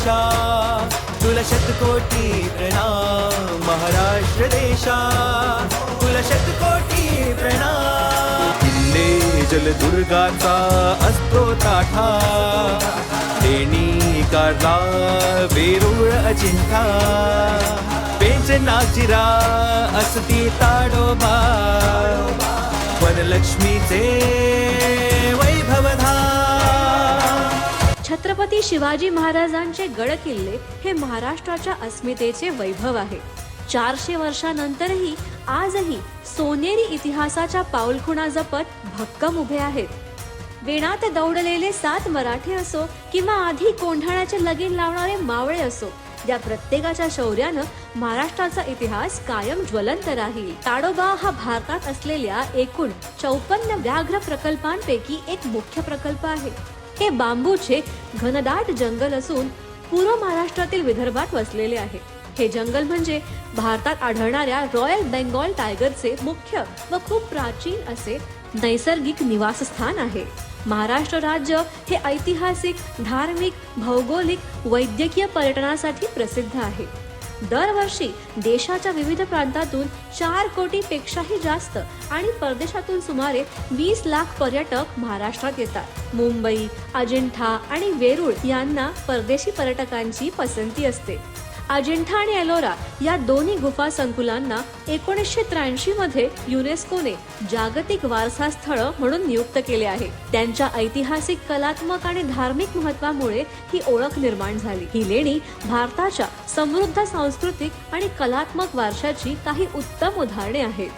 देशा तुला शतकोटी प्रणाम महाराष्ट्र देशा तुला शतकोटी प्रणाम. किल्ले जलदुर्गाचा असतो ताठा लेणी कारला वेरूळ अजिंठा. पेंच नाचिरा असती ताडोबा वनलक्ष्मीचे छत्रपती शिवाजी महाराजांचे गड किल्ले हे महाराष्ट्राच्या अस्मितेचे वैभव आहे. चारशे वर्षानंतरही आजही सोनेरी इतिहासाच्या पाऊलखुणा जपत भक्कम उभे आहेत. वेणात दौडलेले सात मराठे असो किंवा आधी कोंढाण्याचे लगीन लावणारे मावळे असो या प्रत्येकाच्या शौर्यानं महाराष्ट्राचा इतिहास कायम ज्वलंत राहील. ताडोबा हा भारतात असलेल्या एकूण चौपन्न व्याघ्र प्रकल्पांपैकी एक मुख्य प्रकल्प आहे. हे बांबूचे घनदाट जंगल असून पूर्व महाराष्ट्रातील विदर्भात वसलेले आहे. हे जंगल म्हणजे भारतात आढळणाऱ्या रॉयल बेंगॉल टायगरचे मुख्य व खूप प्राचीन असे नैसर्गिक निवासस्थान आहे. महाराष्ट्र राज्य हे ऐतिहासिक धार्मिक भौगोलिक वैद्यकीय पर्यटनासाठी प्रसिद्ध आहे. दरवर्षी देशाच्या विविध प्रांतातून चार कोटी पेक्षाही जास्त आणि परदेशातून सुमारे वीस लाख पर्यटक महाराष्ट्रात येतात. मुंबई अजिंठा आणि वेरूळ यांना परदेशी पर्यटकांची पसंती असते. अजिंठा आणि एलोरा या दोन्ही गुफा संकुलांना एकोणीसशे त्र्याऐंशी मध्ये युनेस्कोने जागतिक वारसा स्थळ म्हणून नियुक्त केले आहे. त्यांच्या ऐतिहासिक कलात्मक आणि धार्मिक महत्वामुळे ही ओळख निर्माण झाली. ही लेणी भारताच्या समृद्ध सांस्कृतिक आणि कलात्मक वारशाची काही उत्तम उदाहरणे आहेत.